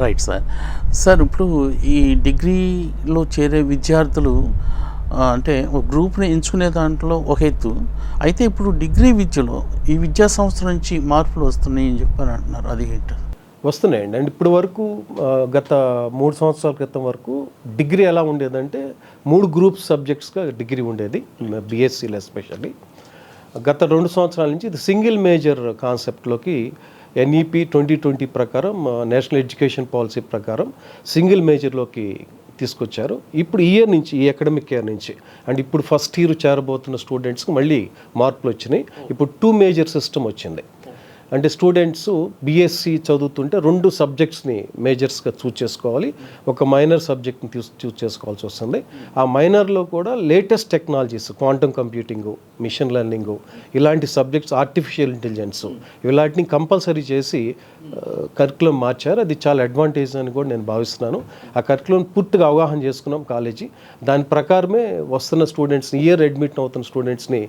Right sir sir ఇప్పుడు ఈ డిగ్రీలో చేరే విద్యార్థులు అంటే ఒక గ్రూప్ని ఎంచుకునే దాంట్లో ఒక ఎత్తు అయితే ఇప్పుడు డిగ్రీ విద్యలో ఈ విద్యా సంవత్సరం నుంచి మార్పులు వస్తున్నాయి అని చెప్పని అంటున్నారు. అది ఏంటి? వస్తున్నాయండి. అండ్ ఇప్పుడు వరకు గత మూడు సంవత్సరాల క్రితం వరకు డిగ్రీ ఎలా ఉండేదంటే మూడు గ్రూప్ సబ్జెక్ట్స్గా డిగ్రీ ఉండేది బిఎస్సీలో ఎస్పెషల్లీ. గత రెండు సంవత్సరాల నుంచి ఇది సింగిల్ మేజర్ కాన్సెప్ట్లోకి ఎన్ఈపి ట్వంటీ ట్వంటీ ప్రకారం నేషనల్ ఎడ్యుకేషన్ పాలసీ ప్రకారం సింగిల్ మేజర్లోకి తీసుకొచ్చారు. ఇప్పుడు ఇయర్ నుంచి ఈ అకాడమిక్ ఇయర్ నుంచి అండ్ ఇప్పుడు ఫస్ట్ ఇయర్ చేరబోతున్న స్టూడెంట్స్కి మళ్ళీ మార్పులు వచ్చినాయి. ఇప్పుడు టూ మేజర్ సిస్టమ్ వచ్చింది. అంటే స్టూడెంట్స్ బీఎస్సీ చదువుతుంటే రెండు సబ్జెక్ట్స్ని మేజర్స్గా చూస్ చేసుకోవాలి. ఒక మైనర్ సబ్జెక్ట్ని తీసు చూస్ చేసుకోవాల్సి వస్తుంది. ఆ మైనర్లో కూడా latest technologies quantum computing machine learning ఇలాంటి సబ్జెక్ట్స్ ఆర్టిఫిషియల్ ఇంటెలిజెన్స్ ఇలాంటిని కంపల్సరీ చేసి కరికులం మార్చారు. అది చాలా అడ్వాంటేజ్ అని కూడా నేను భావిస్తున్నాను. ఆ కరికులం పూర్తిగా అవగాహన చేసుకున్నాం కాలేజీ. దాని ప్రకారమే వస్తున్న స్టూడెంట్స్ని ఇయర్ అడ్మిట్ అవుతున్న స్టూడెంట్స్ని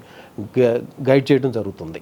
గైడ్ చేయడం జరుగుతుంది.